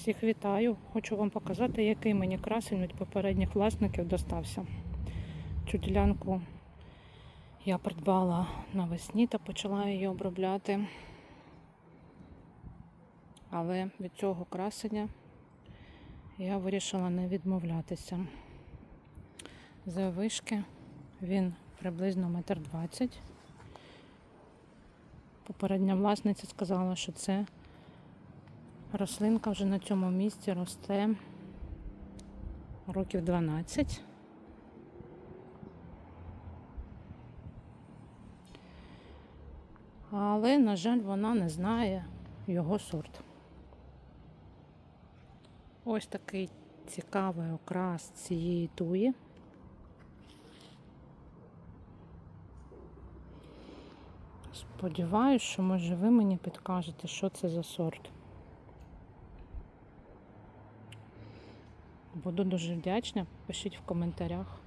Всіх вітаю! Хочу вам показати, який мені красень від попередніх власників достався. Цю ділянку я придбала навесні та почала її обробляти. Але від цього красення я вирішила не відмовлятися. За вишки він приблизно метр двадцять. Попередня власниця сказала, що це рослинка вже на цьому місці росте років 12. Але, на жаль, вона не знає його сорт. Ось такий цікавий окрас цієї туї. Сподіваюсь, що може ви мені підкажете, що це за сорт. Буду дуже вдячна. Пишіть в коментарях.